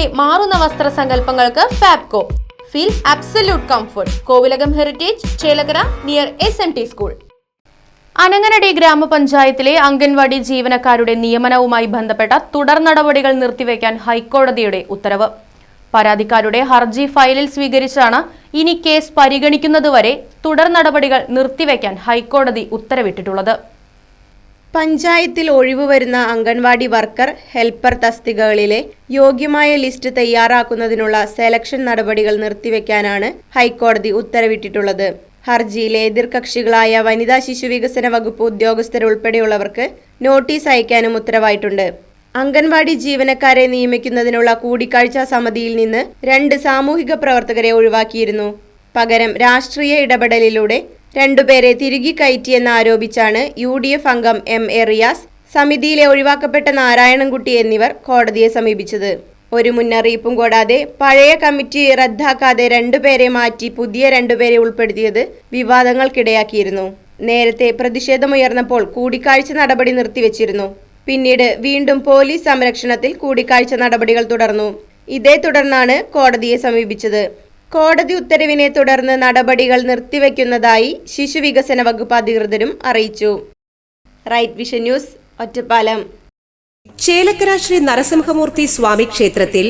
തലമുറയുടെ മാറുന്ന വസ്ത്രസങ്കല്പങ്ങൾക്ക് Fabco. Feel absolute comfort Kovilakam heritage Chelakkara near S N T school Ananganadi ഗ്രാമപഞ്ചായത്തിലെ അംഗൻവാടി ജീവനക്കാരുടെ നിയമനവുമായി ബന്ധപ്പെട്ട തുടർ നടപടികൾ നിർത്തിവെക്കാൻ ഹൈക്കോടതിയുടെ ഉത്തരവ്. പരാതിക്കാരുടെ ഹർജി ഫയലിൽ സ്വീകരിച്ചാണ് ഇനി കേസ് പരിഗണിക്കുന്നതുവരെ തുടർ നടപടികൾ നിർത്തിവെക്കാൻ ഹൈക്കോടതി ഉത്തരവിട്ടിട്ടുള്ളത്. പഞ്ചായത്തിൽ ഒഴിവ് വരുന്ന അംഗൻവാടി വർക്കർ ഹെൽപ്പർ തസ്തികകളിലെ യോഗ്യമായ ലിസ്റ്റ് തയ്യാറാക്കുന്നതിനുള്ള സെലക്ഷൻ നടപടികൾ നിർത്തിവെക്കാനാണ് ഹൈക്കോടതി ഉത്തരവിട്ടിട്ടുള്ളത്. ഹർജിയിലെ എതിർകക്ഷികളായ വനിതാ ശിശു വികസന വകുപ്പ് ഉദ്യോഗസ്ഥരുൾപ്പെടെയുള്ളവർക്ക് നോട്ടീസ് അയക്കാനും ഉത്തരവായിട്ടുണ്ട്. അംഗൻവാടി ജീവനക്കാരെ നിയമിക്കുന്നതിനുള്ള കൂടിക്കാഴ്ചാ സമിതിയിൽ നിന്ന് രണ്ട് സാമൂഹിക പ്രവർത്തകരെ ഒഴിവാക്കിയിരുന്നു. പകരം രാഷ്ട്രീയ ഇടപെടലിലൂടെ രണ്ടുപേരെ തിരികെ കയറ്റിയെന്നാരോപിച്ചാണ് യു ഡി എഫ് അംഗം എം എ റിയാസ് സമിതിയിലെ ഒഴിവാക്കപ്പെട്ട നാരായണൻകുട്ടി എന്നിവർ കോടതിയെ സമീപിച്ചത്. ഒരു മുന്നറിയിപ്പും കൂടാതെ പഴയ കമ്മിറ്റി റദ്ദാക്കാതെ രണ്ടുപേരെ മാറ്റി പുതിയ രണ്ടുപേരെ ഉൾപ്പെടുത്തിയത് വിവാദങ്ങൾക്കിടയാക്കിയിരുന്നു. നേരത്തെ പ്രതിഷേധമുയർന്നപ്പോൾ കൂടിക്കാഴ്ച നടപടി നിർത്തിവെച്ചിരുന്നു. പിന്നീട് വീണ്ടും പോലീസ് സംരക്ഷണത്തിൽ കൂടിക്കാഴ്ച നടപടികൾ തുടർന്നു. ഇതേ തുടർന്നാണ് കോടതിയെ സമീപിച്ചത്. കോടതി ഉത്തരവിനെ തുടർന്ന് നടപടികൾ നിർത്തിവെക്കുന്നതായി ശിശുവികസന വകുപ്പ് അധികൃതരും അറിയിച്ചു. Right vision news Ottapalam. Chelakkara Sri Narasimhamurthy Swami ക്ഷേത്രത്തിൽ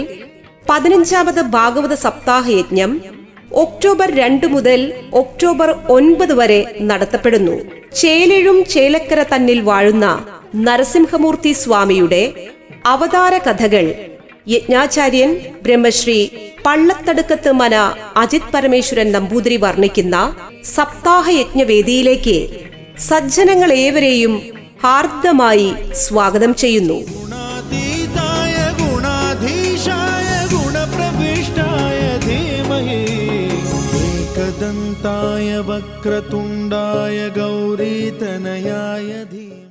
പതിനഞ്ചാമത് ഭാഗവത സപ്താഹ യജ്ഞം ഒക്ടോബർ രണ്ട് മുതൽ ഒക്ടോബർ ഒൻപത് വരെ നടത്തപ്പെടുന്നു. ചേലഴും ചേലക്കര തന്നിൽ വാഴുന്ന നരസിംഹമൂർത്തി സ്വാമിയുടെ അവതാര കഥകൾ യജ്ഞാചാര്യൻ ബ്രഹ്മശ്രീ പള്ളത്തടുക്കത്ത് മന അജിത് പരമേശ്വരൻ നമ്പൂതിരി വർണിക്കുന്ന സപ്താഹ യജ്ഞവേദിയിലേക്ക് സജ്ജനങ്ങൾ ഏവരെയും ഹാർദ്ദമായി സ്വാഗതം ചെയ്യുന്നു. വക്രതുണ്ടായ ഗൗരീതനയായ ധീമ